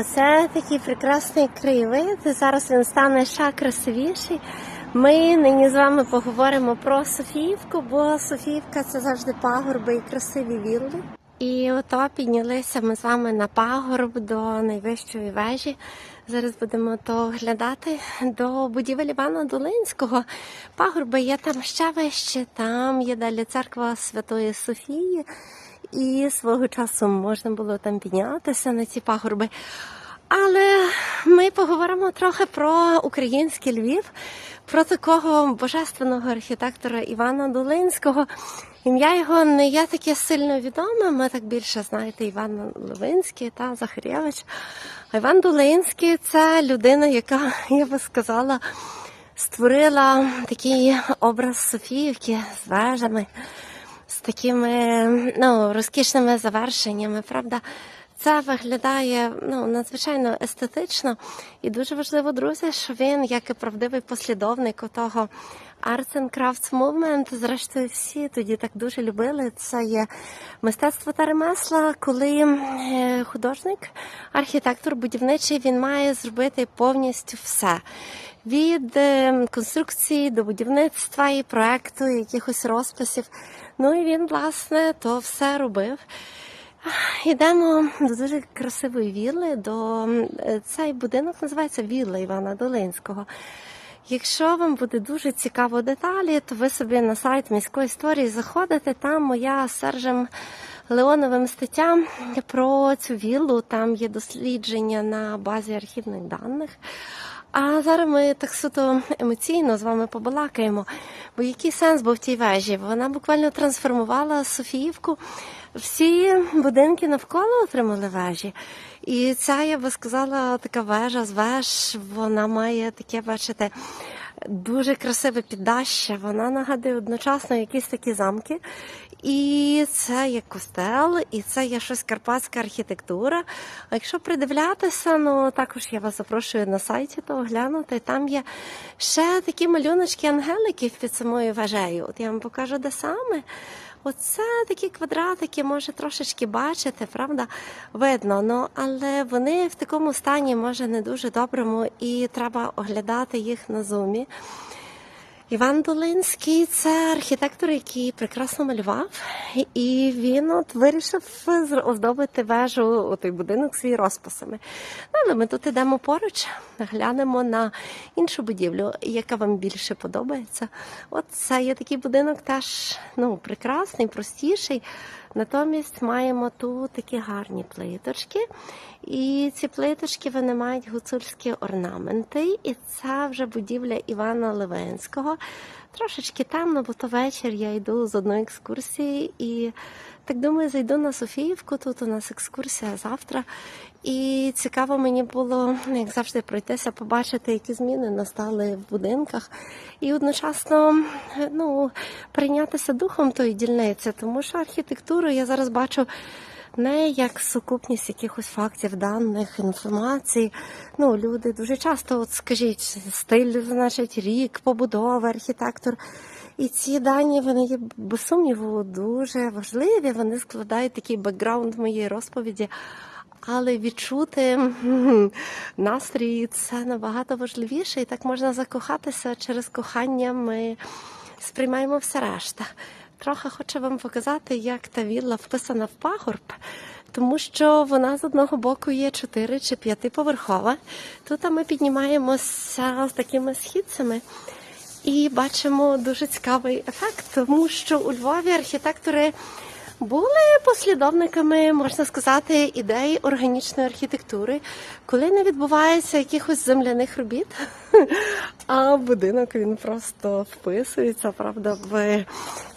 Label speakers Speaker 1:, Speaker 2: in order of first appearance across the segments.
Speaker 1: Оце такий прекрасний краєвид. Зараз він стане ще красивіший. Ми нині з вами поговоримо про Софіївку, бо Софіївка це завжди пагорби і красиві вілли. І ото піднялися ми з вами на пагорб до найвищої вежі. Зараз будемо то оглядати до будівель Івана Долинського. Пагорби є там ще вище, там є далі церква Святої Софії. І свого часу можна було там піднятися на ці пагорби. Але ми поговоримо трохи про український Львів, про такого божественного архітектора Івана Долинського. Ім'я його не є таке сильно відоме. Ми так більше знаєте Іван Левинський та Захарєвич. А Іван Долинський це людина, яка, я би сказала, створила такий образ Софіївки з вежами, з такими ну, розкішними завершеннями, правда. Це виглядає ну надзвичайно естетично і дуже важливо, друзі, що він, як і правдивий послідовник того Arts and Crafts Movement, зрештою, всі тоді так дуже любили. Це є мистецтво та ремесла, коли е, художник, архітектор, будівничий, він має зробити повністю все. Від е, конструкції до будівництва і проекту, якихось розписів. Ну і він, власне, то все робив. Йдемо до дуже красивої вілли. До е, цей будинок називається Вілла Івана Долинського. Якщо вам буде дуже цікаво деталі, то ви собі на сайт міської історії заходите. Там моя з Сержем Леоновим стаття про цю віллу. Там є дослідження на базі архівних даних. А зараз ми так суто емоційно з вами побалакаємо. Бо який сенс був в тій вежі? Вона буквально трансформувала Софіївку. Всі будинки навколо отримали вежі. І ця, я би сказала, така вежа з веж, вона має таке, бачите, дуже красиве піддаща. Вона нагадує одночасно якісь такі замки. І це є костел, і це є щось карпатська архітектура. А якщо придивлятися, ну також я вас запрошую на сайті то оглянути. Там є ще такі малюночки ангеликів під самою вежею. От я вам покажу, де саме. Оце такі квадратики, може трошечки бачити, правда, видно. Ну але вони в такому стані, може, не дуже доброму, і треба оглядати їх на зумі. Іван Долинський це архітектор, який прекрасно малював, і він от вирішив оздобити вежу, той будинок свій розписами. Ну, але ми тут йдемо поруч, глянемо на іншу будівлю, яка вам більше подобається. От це є такий будинок, теж ну, прекрасний, простіший. Натомість маємо тут такі гарні плиточки. І ці плиточки вони мають гуцульські орнаменти. І це вже будівля Івана Левенського. Трошечки темно, бо то вечір я йду з одної екскурсії і так думаю, зайду на Софіївку. Тут у нас екскурсія завтра. І цікаво мені було, як завжди, пройтися, побачити, які зміни настали в будинках, і одночасно ну, прийнятися духом тої дільниці, тому що архітектуру я зараз бачу. Не як сукупність якихось фактів, даних, інформації. Ну, люди дуже часто, от скажіть, стиль, значить, рік, побудова, архітектор. І ці дані вони є без сумніву дуже важливі. Вони складають такий бекграунд моєї розповіді. Але відчути настрій це набагато важливіше, і так можна закохатися через кохання. Ми сприймаємо все решта. Трохи хочу вам показати, як та вілла вписана в пагорб, тому що вона з одного боку є 4 чи 5-поверхова. Тут ми піднімаємося з такими східцями. І бачимо дуже цікавий ефект, тому що у Львові архітектори були послідовниками, можна сказати, ідеї органічної архітектури, коли не відбувається якихось земляних робіт, а будинок він просто вписується, правда, в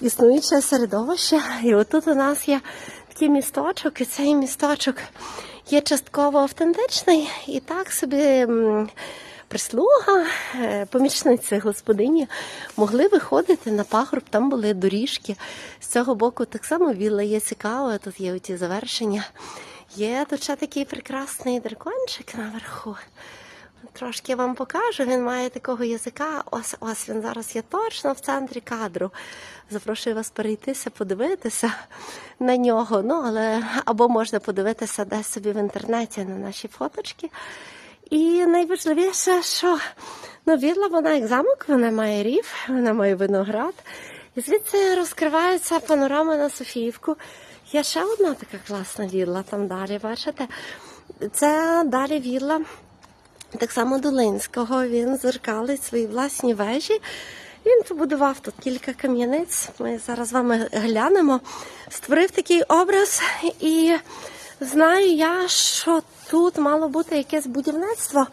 Speaker 1: існуюче середовище. І отут у нас є такий місточок, і цей місточок є частково автентичний, і так собі прислуга, е, помічниці господині могли виходити на пагорб, там були доріжки. З цього боку так само вілла є цікава, тут є оті завершення. Є тут ще такий прекрасний дракончик наверху. Трошки вам покажу. Він має такого язика. Ось ось він зараз є точно в центрі кадру. Запрошую вас перейтися, подивитися на нього. Ну, але або можна подивитися десь собі в інтернеті на наші фоточки. І найважливіше, що вілла вона як замок, вона має рів, вона має виноград. І звідси розкривається панорама на Софіївку. Є ще одна така класна вілла там далі, бачите? Це далі вілла так само Долинського. Він зеркалить свої власні вежі. Він побудував тут кілька кам'яниць. Ми зараз з вами глянемо. Створив такий образ, і знаю я, що тут мало бути якесь будівництво.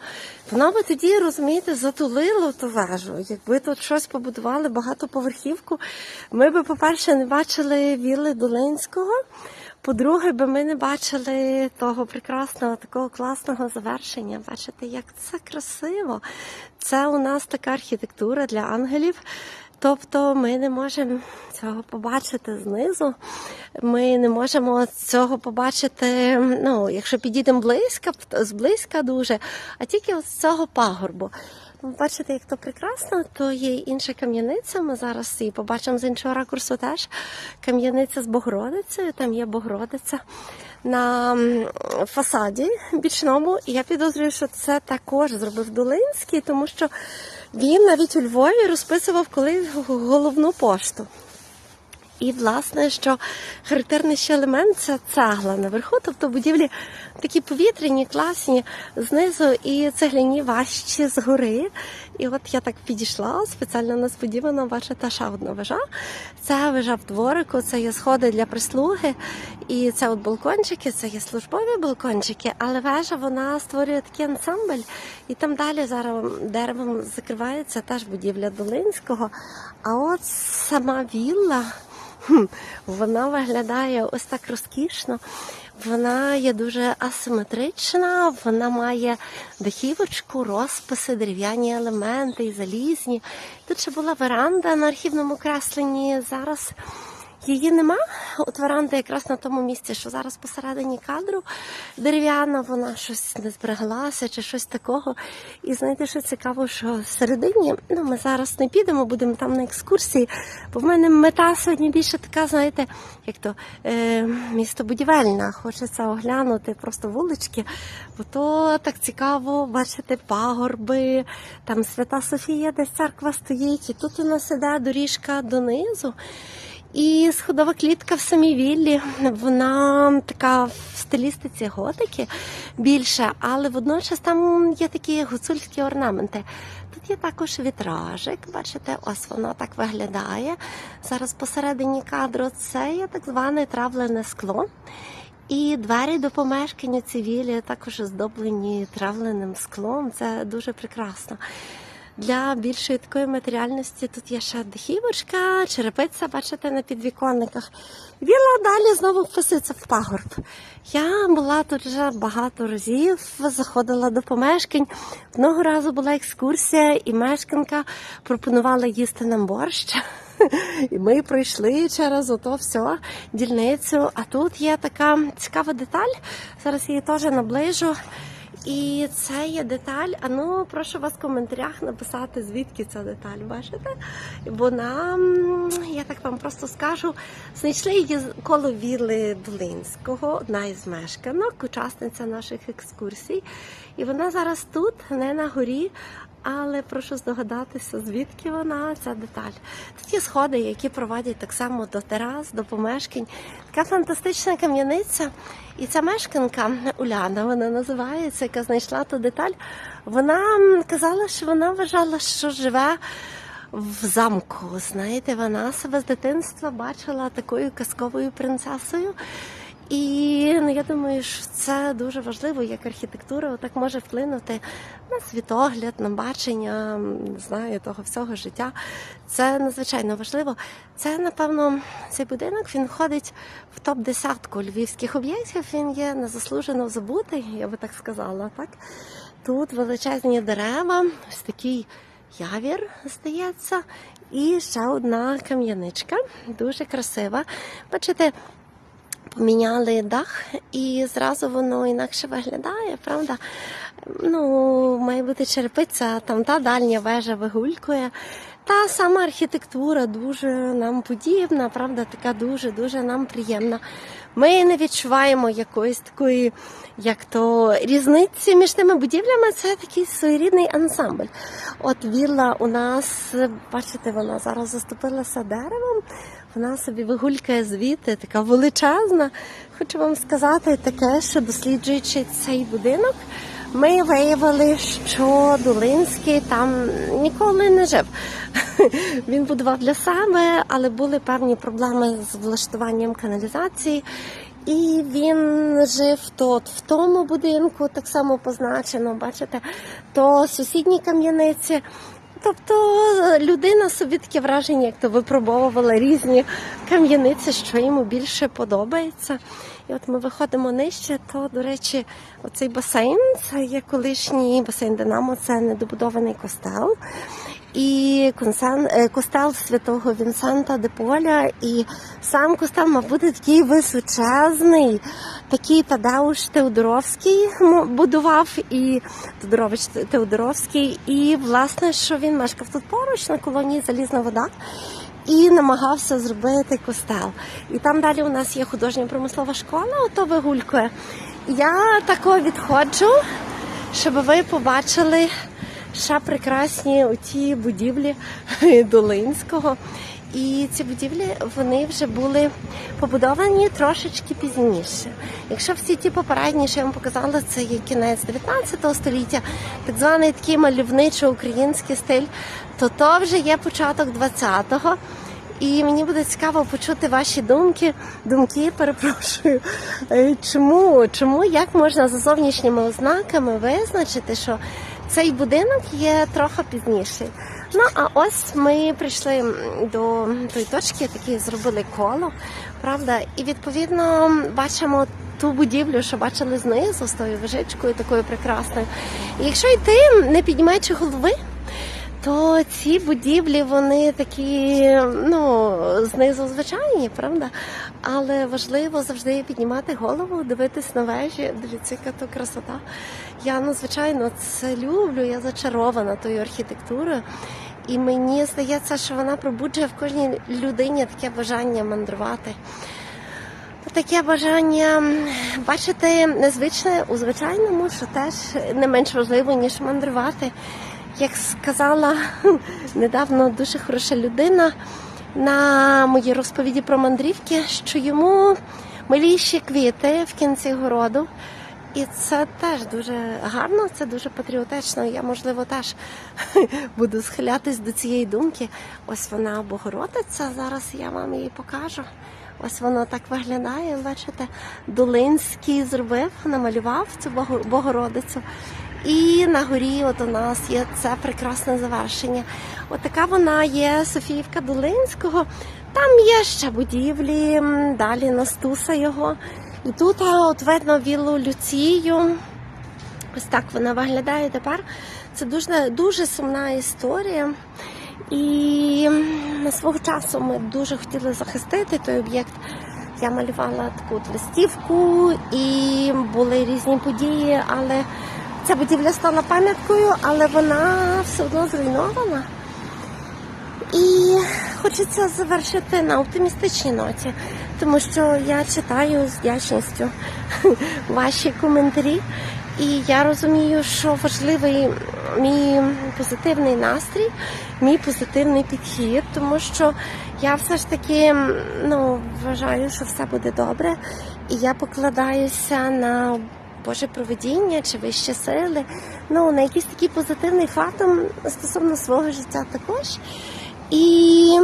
Speaker 1: Воно би тоді, розумієте, затулило ту вежу. Якби тут щось побудували багатоповерхівку, ми би, по-перше, не бачили вілли Долинського. По-друге, би ми не бачили того прекрасного, такого класного завершення. Бачите, як це красиво. Це у нас така архітектура для ангелів. Тобто ми не можемо цього побачити знизу. Ми не можемо цього побачити, ну, якщо підійдемо близько, зблизька дуже, а тільки з цього пагорбу. Ви Бачите, як то прекрасно, то є інша кам'яниця. Ми зараз її побачимо з іншого ракурсу теж. Кам'яниця з Богородицею, там є Богородиця на фасаді бічному. І я підозрюю, що це також зробив Долинський, тому що він навіть у Львові розписував колись головну пошту. І, власне, що характерний ще елемент це цегла наверху, тобто будівлі такі повітряні, класні знизу і цегляні важчі згори. І от я так підійшла спеціально несподівано, бачите, ще одна вежа. Це вежа в дворику, це є сходи для прислуги, і це от балкончики, це є службові балкончики, але вежа вона створює такий ансамбль, і там далі зараз деревом закривається теж будівля Долинського. А от сама вілла. Вона виглядає ось так розкішно. Вона є дуже асиметрична, вона має дахівочку, розписи, дерев'яні елементи і залізні. Тут ще була веранда на архівному кресленні. Зараз її нема. От веранда якраз на тому місці, що зараз посередині кадру дерев'яна, вона щось не збереглася чи щось такого. І знаєте, що цікаво, що всередині, ну ми зараз не підемо, будемо там на екскурсії. Бо в мене мета сьогодні більше така, знаєте, як то е, містобудівельна. Хочеться оглянути просто вулички, бо то так цікаво бачити пагорби, там Свята Софія, десь церква стоїть, і тут у нас іде доріжка донизу. І сходова клітка в самій віллі, вона така в стилістиці готики більше, але водночас там є такі гуцульські орнаменти. Тут є також вітражик, бачите, ось воно так виглядає. Зараз посередині кадру це є так зване травлене скло. І двері до помешкання цивілі також оздоблені травленим склом. Це дуже прекрасно. Для більшої такої матеріальності тут є ще дахівочка, черепиця, бачите, на підвіконниках. Віла далі знову вписується в пагорб. Я була тут вже багато разів, заходила до помешкань. Одного разу була екскурсія, і мешканка пропонувала їсти нам борщ. І ми пройшли через ото все дільницю. А тут є така цікава деталь. Зараз її теж наближу. І це є деталь. А ну прошу вас в коментарях написати, звідки ця деталь, бачите? Вона, я так вам просто скажу, знайшли її коло Віли Долинського, одна із мешканок, учасниця наших екскурсій. І вона зараз тут, не на горі. Але прошу здогадатися, звідки вона ця деталь. Тут є сходи, які проводять так само до терас, до помешкань. Така фантастична кам'яниця. І ця мешканка Уляна, вона називається, яка знайшла ту деталь. Вона казала, що вона вважала, що живе в замку. Знаєте, вона себе з дитинства бачила такою казковою принцесою. І ну, я думаю, що це дуже важливо, як архітектура так може вплинути на світогляд, на бачення, не знаю, того всього життя. Це надзвичайно важливо. Це, напевно, цей будинок він входить в топ десятку львівських об'єктів. Він є незаслужено забутий, я би так сказала. Так тут величезні дерева, ось такий явір, здається, і ще одна кам'яничка, дуже красива. Бачите, поміняли дах, і зразу воно інакше виглядає, правда? Ну, має бути черепиця, там та дальня вежа вигулькує. Та сама архітектура дуже нам подібна, правда, така дуже-дуже нам приємна. Ми не відчуваємо якоїсь такої, як то різниці між тими будівлями. Це такий своєрідний ансамбль. От вілла у нас, бачите, вона зараз заступилася деревом. Вона собі вигулькає звідти, така величезна. Хочу вам сказати таке, що досліджуючи цей будинок, ми виявили, що Долинський там ніколи не жив. Він будував для себе, але були певні проблеми з влаштуванням каналізації. І він жив тут, в тому будинку, так само позначено, бачите, то сусідній кам'яниці. Тобто людина собі таке враження, як то випробовувала різні кам'яниці, що йому більше подобається. І от ми виходимо нижче, то, до речі, оцей басейн це є колишній басейн Динамо, це недобудований костел. І е, костел святого Вінсента де Поля, і сам костел мав бути такий височезний, такий Тадеуш Теодоровський будував, і Тодорович Теодоровський, і власне, що він мешкав тут поруч на колонії Залізна вода. І намагався зробити костел. І там далі у нас є художня промислова школа, ото вигулькує. Я тако відходжу, щоб ви побачили ще прекрасні оті будівлі Долинського. І ці будівлі вони вже були побудовані трошечки пізніше. Якщо всі ті попередні, що я вам показала, це є кінець 19 століття, так званий такий мальовничо-український стиль, то то вже є початок 20-го. І мені буде цікаво почути ваші думки, думки, перепрошую. Е, Чому, чому як можна за зовнішніми ознаками визначити, що цей будинок є трохи пізніший? Ну а ось ми прийшли до тої точки, такі зробили коло, правда, і відповідно бачимо ту будівлю, що бачили знизу з тою вежичкою такою прекрасною. І якщо йти, не піднімаючи голови, то ці будівлі вони такі, ну, знизу звичайні, правда? Але важливо завжди піднімати голову, дивитись на вежі, дивіться, яка то красота. Я ну, звичайно це люблю, я зачарована тою архітектурою. І мені здається, що вона пробуджує в кожній людині таке бажання мандрувати. Таке бажання бачити незвичне у звичайному, що теж не менш важливо, ніж мандрувати. Як сказала недавно дуже хороша людина на моїй розповіді про мандрівки, що йому миліші квіти в кінці городу. І це теж дуже гарно, це дуже патріотично. Я, можливо, теж буду схилятись до цієї думки. Ось вона Богородиця. Зараз я вам її покажу. Ось воно так виглядає. Бачите, Долинський зробив, намалював цю Богородицю. І на горі от у нас є це прекрасне завершення. От така вона є Софіївка Долинського. Там є ще будівлі, далі Настуса його. І тут а, от видно віллу Люцію. Ось так вона виглядає тепер. Це дуже, дуже сумна історія. І м, свого часу ми дуже хотіли захистити той об'єкт. Я малювала таку листівку і були різні події, але ця будівля стала пам'яткою, але вона все одно зруйнована. І хочеться завершити на оптимістичній ноті, тому що я читаю з вдячністю ваші коментарі, і я розумію, що важливий мій позитивний настрій, мій позитивний підхід, тому що я все ж таки ну, вважаю, що все буде добре, і я покладаюся на Боже проведіння чи вищі сили, ну на якийсь такий позитивний фатум стосовно свого життя також. І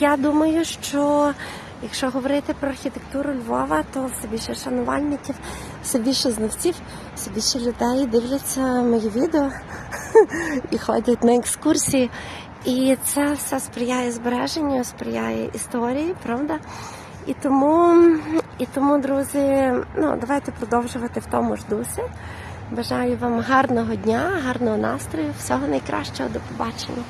Speaker 1: я думаю, що якщо говорити про архітектуру Львова, то все більше шанувальників, все більше знавців, все більше людей дивляться мої відео і ходять на екскурсії. І це все сприяє збереженню, сприяє історії, правда? І тому, і тому, друзі, ну давайте продовжувати в тому ж дусі. Бажаю вам гарного дня, гарного настрою, всього найкращого, до побачення.